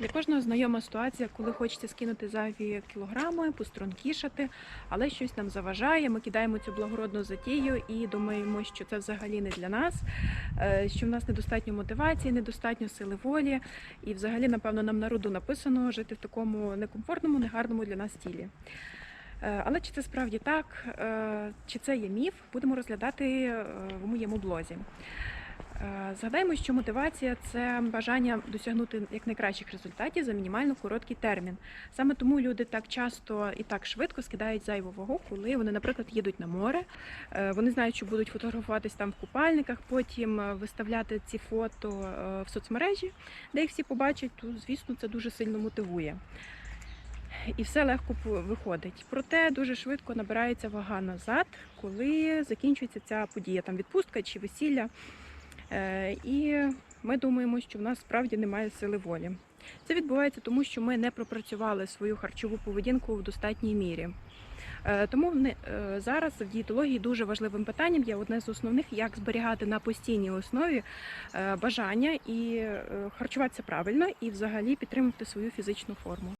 Для кожного знайома ситуація, коли хочеться скинути зайві кілограми, постронкішати, але щось нам заважає. Ми кидаємо цю благородну затію і думаємо, що це взагалі не для нас, е, що в нас недостатньо мотивації, недостатньо сили волі. І взагалі, напевно, нам народу написано жити в такому некомфортному, негарному для нас тілі. Е, Але чи це справді так, е, чи це є міф, будемо розглядати в моєму блозі. Е, Згадаємо, що мотивація це бажання досягнути якнайкращих результатів за мінімально короткий термін. Саме тому люди так часто і так швидко скидають зайву вагу, коли вони, наприклад, їдуть на море. Е, Вони знають, що будуть фотографуватись там в купальниках, потім е, виставляти ці фото в соцмережі, де їх всі побачать. То звісно, це дуже сильно мотивує. І все легко виходить. Проте дуже швидко набирається вага назад, коли закінчується ця подія, там відпустка чи весілля. Е, І ми думаємо, що в нас справді немає сили волі. Це відбувається тому, що ми не пропрацювали свою харчову поведінку в достатній мірі. Е, Тому е, зараз в дієтології дуже важливим питанням є одне з основних, як зберігати на постійній основі бажання і харчуватися правильно, і взагалі підтримувати свою фізичну форму.